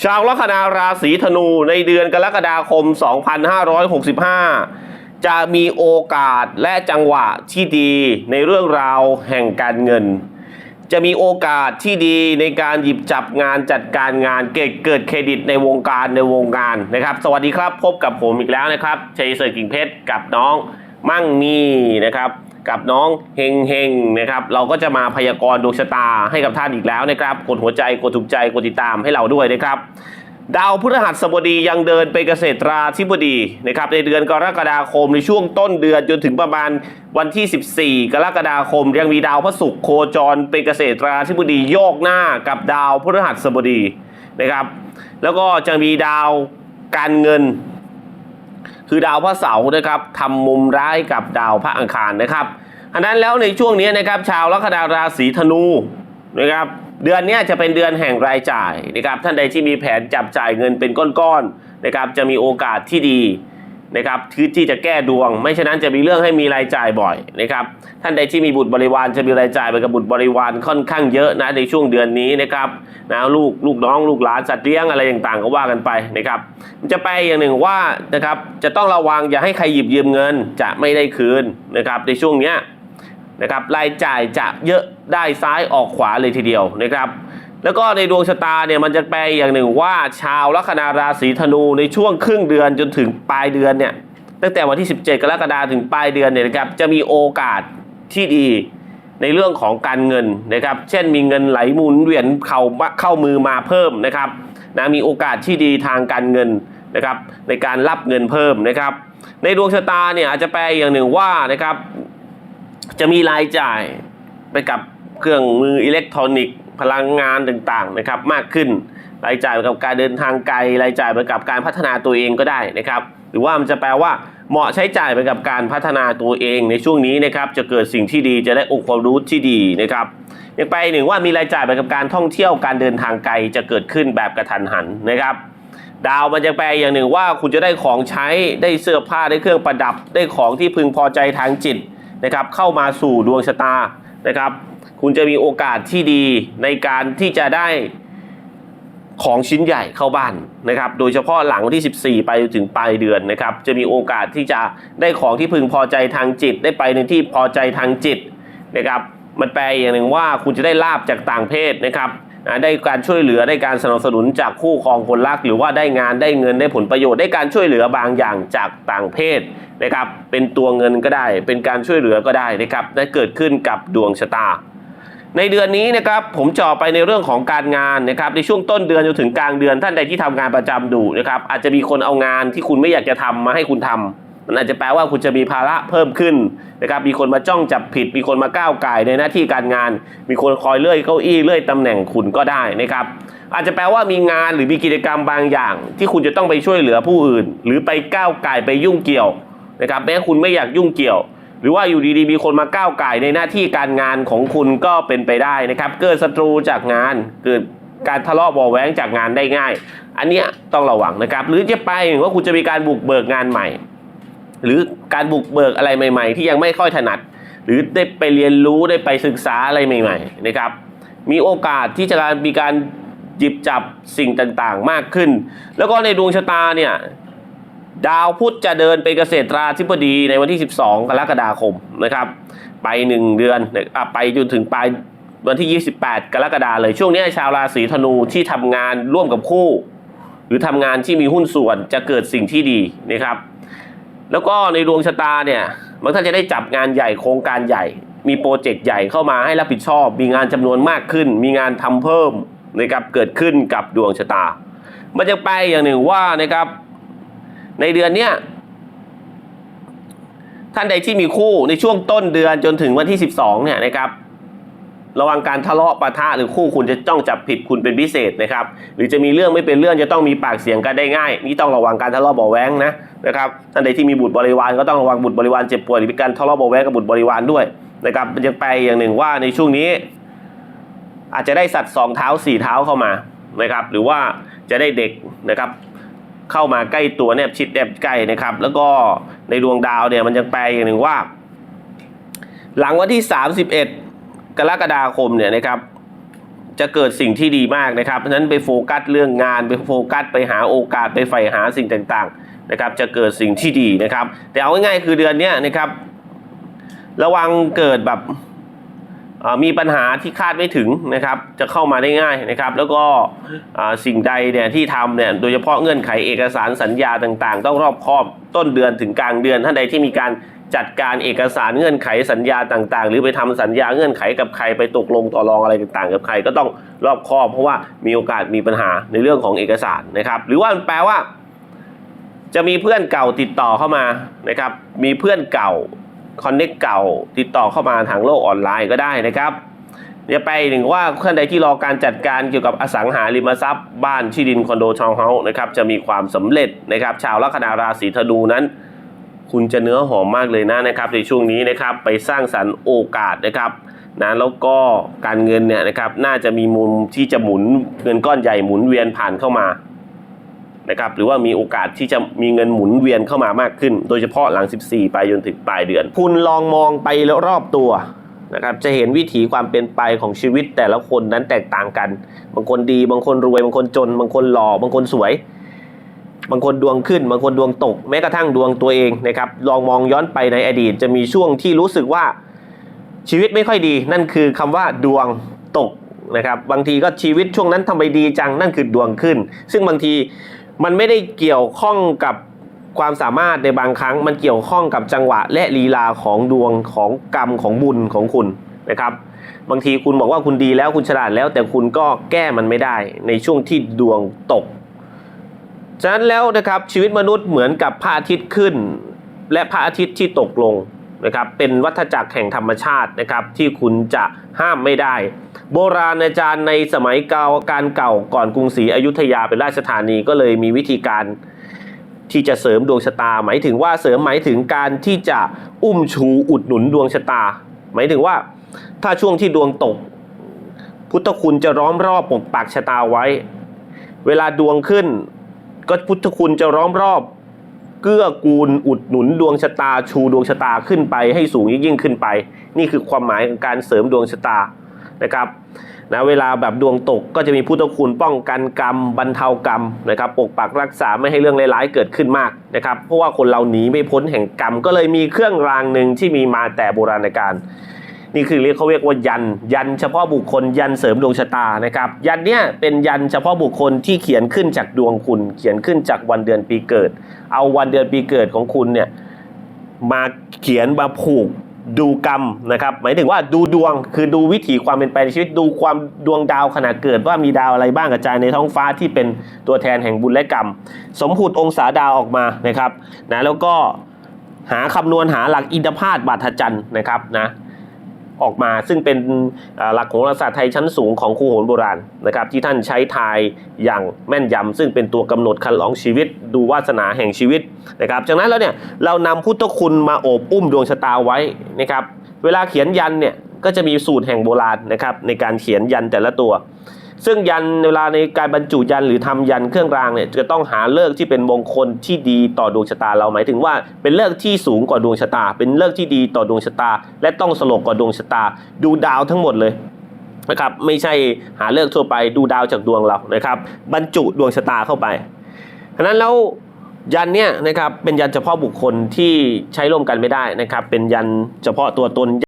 ชาวลัคนาราศีธนูในเดือนกรกฎาคม 2565 จะมีโอกาสและจังหวะที่ดีในเรื่องราวแห่งการเงิน จะมีโอกาสที่ดีในการหยิบจับงานจัดการงานเกิดเกิดเครดิตในวงการในวงงานนะครับ สวัสดีครับพบกับผมอีกแล้วนะครับชัยเสร์กิ่งเพชรกับน้องมั่งมีนะครับ กับน้องเฮงเฮงนะครับเราก็จะมาพยากรณ์ดวงชะตาให้กับท่านอีกแล้วนะครับกดหัวใจกดถูกใจกดติดตามให้เราด้วยนะครับ ดาวพฤหัสบดียังเดินเป็นเกษตราธิบดีนะครับในเดือนกรกฎาคมในช่วงต้นเดือนจนถึงประมาณวันที่ 14 กรกฎาคม ยังมีดาวพระศุกร์โคจรเป็นเกษตราธิบดีโยกหน้ากับดาวพฤหัสบดีนะครับ แล้วก็จะมีดาวการเงิน คือดาวพระเสาร์นะครับทำมุมร้ายกับดาวพระอังคารนะครับอันนั้นแล้วในช่วงนี้นะครับ ชาวลัคนาราศีธนูนะครับเดือนนี้จะเป็นเดือนแห่งรายจ่ายนะครับท่านใดที่มีแผนจับจ่ายเงินเป็นก้อนๆนะครับจะมีโอกาสที่ดี นะครับคือที่จะแก้ดวง ไม่ฉะนั้นจะมีเรื่องให้มีรายจ่ายบ่อยนะครับท่านใดที่มีบุตรบริวารจะมีรายจ่ายไปกับบุตรบริวารค่อนข้างเยอะนะในช่วงเดือนนี้นะครับนะลูกลูกน้องลูกหลานสัตว์เลี้ยงอะไรต่างๆก็ว่ากันไปนะครับจะไปอย่างหนึ่งว่านะครับจะต้องระวังอย่าให้ใครหยิบยืมเงินจะไม่ได้คืนนะครับในช่วงเนี้ยนะครับรายจ่ายจะเยอะได้ซ้ายออกขวาเลยทีเดียวนะครับ แล้วก็ในดวงชะตาเนี่ยมันจะแปลอย่างหนึ่งว่าชาวลัคนาราศีธนูในช่วงครึ่งเดือนจนถึงปลายเดือนเนี่ยตั้งแต่วันที่ 17 กรกฎาคมถึงปลายเดือนเนี่ยนะครับจะมีโอกาสที่ดีในเรื่องของการเงินนะครับ เช่นมีเงินไหลหมุนเวียนเข้าเข้ามือมาเพิ่มนะครับนะมีโอกาสที่ดีทางการเงินนะครับ ในการรับเงินเพิ่มนะครับ ในดวงชะตาเนี่ยอาจจะแปลอย่างหนึ่งว่านะครับ จะมีรายจ่ายไปกับเครื่องมืออิเล็กทรอนิกส์ พลังงานต่างๆนะครับมากขึ้น รายจ่ายไปกับการเดินทางไกล รายจ่ายไปกับการพัฒนาตัวเองก็ได้นะครับ หรือว่ามันจะแปลว่าเหมาะใช้จ่ายไปกับการพัฒนาตัวเองในช่วงนี้นะครับจะเกิดสิ่งที่ดีจะได้องค์ความรู้ที่ดีนะครับยังไปหนึ่งว่ามีรายจ่ายไปกับการท่องเที่ยวการเดินทางไกลจะเกิดขึ้นแบบกระทันหันนะครับดาวมันจะแปลอย่างหนึ่งว่าคุณจะได้ของใช้ได้เสื้อผ้าได้เครื่องประดับ ได้ของที่พึงพอใจทางจิตนะครับเข้ามาสู่ดวงชะตานะครับ คุณจะมีโอกาสที่ดีในการที่จะได้ของชิ้นใหญ่เข้าบ้านนะครับ โดยเฉพาะหลังวันที่ 14 ไปถึงปลายเดือนนะครับ จะมีโอกาสที่จะได้ของที่พึงพอใจทางจิต ได้ไปในที่พอใจทางจิตนะครับ มันแปลอย่างหนึ่งว่าคุณจะได้ลาบจากต่างเพศนะครับได้การช่วยเหลือได้การสนับสนุนจากคู่ครองคนรัก หรือว่าได้งานได้เงินได้ผลประโยชน์ได้การช่วยเหลือบางอย่างจากต่างเพศนะครับ เป็นตัวเงินก็ได้ เป็นการช่วยเหลือก็ได้นะครับได้เกิดขึ้นกับดวงชะตา ในเดือนนี้นะครับผมจาะไปในเรื่องของการงานนะครับในช่วงต้นเดือนจนถึงกลางเดือนท่านใดที่ทำงานประจำดูนะครับอาจจะมีคนเอางานที่คุณไม่อยากจะทำมาให้คุณทำมันอาจจะแปลว่าคุณจะมีภาระเพิ่มขึ้นนะครับมีคนมาจ้องจับผิด มีคนมาก้าวไก่ในหน้าที่การงาน มีคนคอยเลื่อยเก้าอี้เลื่อยตำแหน่งคุณก็ได้นะครับอาจจะแปลว่ามีงานหรือมีกิจกรรมบางอย่าง ที่คุณจะต้องไปช่วยเหลือผู้อื่น หรือไปก้าวไก่ไปยุ่งเกี่ยวนะครับแม้คุณไม่อยากยุ่งเกี่ยว หรือว่าอยู่ดีๆ มีคนมาก้าวไก่ในหน้าที่การงานของคุณก็เป็นไปได้นะครับ เกิดศัตรูจากงานเกิดการทะเลาะบาะแว้งจากงานได้ง่าย อันนี้ต้องระวังนะครับ หรือจะไปว่าคุณจะมีการบุกเบิกงานใหม่ หรือการบุกเบิกอะไรใหม่ ๆ ที่ยังไม่ค่อยถนัด หรือได้ไปเรียนรู้ได้ไปศึกษาอะไรใหม่ ๆ นะครับ มีโอกาสที่จะมีการหยิบจับสิ่งต่างๆ มากขึ้น แล้วก็ในดวงชะตาเนี่ย ดาวพุธจะเดินเป็นเกษตราธิบดีในวันที่ 12 กรกฎาคมนะครับ ไป 1 เดือนอะไปจนถึงปลายวันที่ 28 กรกฎาเลยช่วงนี้ชาวราศีธนูที่ทำงานร่วมกับคู่ หรือทำงานที่มีหุ้นส่วนจะเกิดสิ่งที่ดีนะครับ แล้วก็ในดวงชะตาเนี่ยบางท่านจะได้จับงานใหญ่โครงการใหญ่ มีโปรเจกต์ใหญ่เข้ามาให้รับผิดชอบ มีงานจำนวนมากขึ้น มีงานทำเพิ่มนะครับเกิดขึ้นกับดวงชะตา มันจะไปอย่างหนึ่งว่านะครับ ในเดือนเนี้ยท่านใดที่มีคู่ในช่วงต้นเดือนจนถึงวันที่ 12 เนี่ยนะครับ ระวังการทะเลาะปะทะหรือคู่คุณจะต้องจับผิดคุณเป็นพิเศษนะครับ หรือจะมีเรื่องไม่เป็นเรื่องจะต้องมีปากเสียงกันได้ง่าย นี่ต้องระวังการทะเลาะเบาแว้งนะนะครับท่านใดที่มีบุตรบริวารก็ต้องระวังบุตรบริวารเจ็บป่วยหรือมีการทะเลาะเบาแว้งกับบุตรบริวารด้วยนะครับมันจะไปอย่างหนึ่งว่าในช่วงนี้ อาจจะได้สัตว์สองเท้าสี่เท้าเข้ามานะครับ หรือว่าจะได้เด็กนะครับ เข้ามาใกล้ตัวแนบชิดแนบใกล้นะครับ แล้วก็ในดวงดาวเนี่ยมันจะแปลอย่างหนึ่งว่า หลังวันที่ 31 กรกฎาคมเนี่ยนะครับจะเกิดสิ่งที่ดีมากนะครับเพราะฉะนั้นไปโฟกัสเรื่องงานไปโฟกัสไปหาโอกาสไปใฝ่หาสิ่งต่างๆนะครับ จะเกิดสิ่งที่ดีนะครับ แต่เอาง่ายๆคือเดือนนี้นะครับ ระวังเกิดแบบ มีปัญหาที่คาดไม่ถึงนะครับ จะเข้ามาได้ง่ายนะครับ แล้วก็สิ่งใดเนี่ยที่ทำเนี่ยโดยเฉพาะเงื่อนไขเอกสารสัญญาต่างๆ ต้องรอบคอบต้นเดือนถึงกลางเดือนท่านใดที่มีการจัดการเอกสารเงื่อนไขสัญญาต่าง ๆ หรือไปทำสัญญาเงื่อนไขกับใครไปตกลงต่อรองอะไรต่างๆ กับใครก็ต้องรอบคอบ เพราะว่ามีโอกาสมีปัญหาในเรื่องของเอกสารนะครับ หรือว่าแปลว่า จะมีเพื่อนเก่าติดต่อเข้ามานะครับ มีเพื่อนเก่า คอนเน็กเก่า ติดต่อเข้ามาทางโลกออนไลน์ก็ได้นะครับอย่าไปถึงว่าท่านใดที่รอการจัดการเกี่ยวกับอสังหาริมทรัพย์บ้านที่ดินคอนโดทาวน์เฮาส์นะครับจะมีความสำเร็จนะครับ ชาวลัคนาราศีธนูนั้น คุณจะเนื้อหอมมากเลยนะนะครับ ในช่วงนี้นะครับไปสร้างสรรค์โอกาสนะครับนะแล้วก็การเงินเนี่ยนะครับน่าจะมีมุมที่จะหมุนเงินก้อนใหญ่หมุนเวียนผ่านเข้ามา นะครับหรือว่ามีโอกาสที่จะมีเงินหมุนเวียนเข้ามามากขึ้น โดยเฉพาะหลัง 14 ไปจนถึงปลายเดือน คุณลองมองไปแล้วรอบตัวนะครับจะเห็นวิถีความเป็นไปของชีวิตแต่ละคนนั้นแตกต่างกัน บางคนดี บางคนรวย บางคนจน บางคนหล่อ บางคนสวย บางคนดวงขึ้น บางคนดวงตก แม้กระทั่งดวงตัวเองนะครับ ลองมองย้อนไปในอดีต จะมีช่วงที่รู้สึกว่าชีวิตไม่ค่อยดี นั่นคือคำว่าดวงตกนะครับ บางทีก็ชีวิตช่วงนั้นทำไมดีจัง นั่นคือดวงขึ้น ซึ่งบางที มันไม่ได้เกี่ยวข้องกับความสามารถในบางครั้ง มันเกี่ยวข้องกับจังหวะและลีลาของดวงของกรรมของบุญของคุณนะครับ บางทีคุณบอกว่าคุณดีแล้วคุณฉลาดแล้ว แต่คุณก็แก้มันไม่ได้ในช่วงที่ดวงตก ฉะนั้นแล้วนะครับชีวิตมนุษย์เหมือนกับพระอาทิตย์ขึ้น และพระอาทิตย์ที่ตกลง นะครับเป็นวัฏจักรแห่งธรรมชาตินะครับที่คุณจะห้ามไม่ได้ โบราณอาจารย์ในสมัยเก่าการเก่าก่อนกรุงศรีอยุธยาเป็นราชธานีก็เลยมีวิธีการที่จะเสริมดวงชะตา หมายถึงว่าเสริมหมายถึงการที่จะอุ้มชูอุดหนุนดวงชะตา หมายถึงว่าถ้าช่วงที่ดวงตก พุทธคุณจะล้อมรอบปกปักชะตาไว้ เวลาดวงขึ้น ก็พุทธคุณจะล้อมรอบ เกื้อกูลอุดหนุนดวงชะตาชูดวงชะตาขึ้นไปให้สูงยิ่งขึ้นไป นี่คือความหมายของการเสริมดวงชะตานะครับนะเวลาแบบดวงตกก็จะมีพุทธคุณป้องกันกรรมบรรเทากรรมนะครับปกปักรักษาไม่ให้เรื่องร้ายๆเกิดขึ้นมากนะครับเพราะว่าคนเราหนีไม่พ้นแห่งกรรมก็เลยมีเครื่องรางหนึ่งที่มีมาแต่โบราณกาล นี่คือเรียกเขาเรียกว่ายัน ยันเฉพาะบุคคลยันเสริมดวงชะตานะครับ ยันเนี่ยเป็นยันเฉพาะบุคคลที่เขียนขึ้นจากดวงคุณ เขียนขึ้นจากวันเดือนปีเกิด เอาวันเดือนปีเกิดของคุณเนี่ยมาเขียนมาผูกดูกรรมนะครับหมายถึงว่าดูดวงคือดูวิถีความเป็นไปในชีวิตดูความดวงดาวขณะเกิดว่ามีดาวอะไรบ้างกระจายในท้องฟ้าที่เป็นตัวแทนแห่งบุญและกรรม สมหุดองศาดาวออกมานะครับนะแล้วก็หาคำนวณหาหลักอินทพาตบาทจันทร์นะครับนะ ออกมาซึ่งเป็นหลักโหราศาสตร์ไทยชั้นสูงของครูโหราโบราณนะครับที่ท่านใช้ทายอย่างแม่นยำซึ่งเป็นตัวกำหนดคันลองชีวิต ดูวาสนาแห่งชีวิตนะครับจากนั้นแล้วเนี่ยเรานำพุทธคุณมาโอบอุ้มดวงชะตาไว้นะครับเวลาเขียนยันเนี่ยก็จะมีสูตรแห่งโบราณนะครับในการเขียนยันแต่ละตัว ซึ่งยันเวลาในการบรรจุยันหรือทำยันเครื่องรางเนี่ยจะต้องหาเลิกที่เป็นมงคลที่ดีต่อดวงชะตาเราหมายถึงว่าเป็นเลิกที่สูงกว่าดวงชะตา เป็นเลิกที่ดีต่อดวงชะตา และต้องสลบกว่าดวงชะตา ดูดาวทั้งหมดเลยนะครับไม่ใช่หาเลิกทั่วไปดูดาวจากดวงเรานะครับ บรรจุดวงชะตาเข้าไปฉะนั้นแล้วยันเนี่ยนะครับเป็นยันเฉพาะบุคคลที่ใช้ร่วมกันไม่ได้นะครับ เป็นยันเฉพาะตัวตน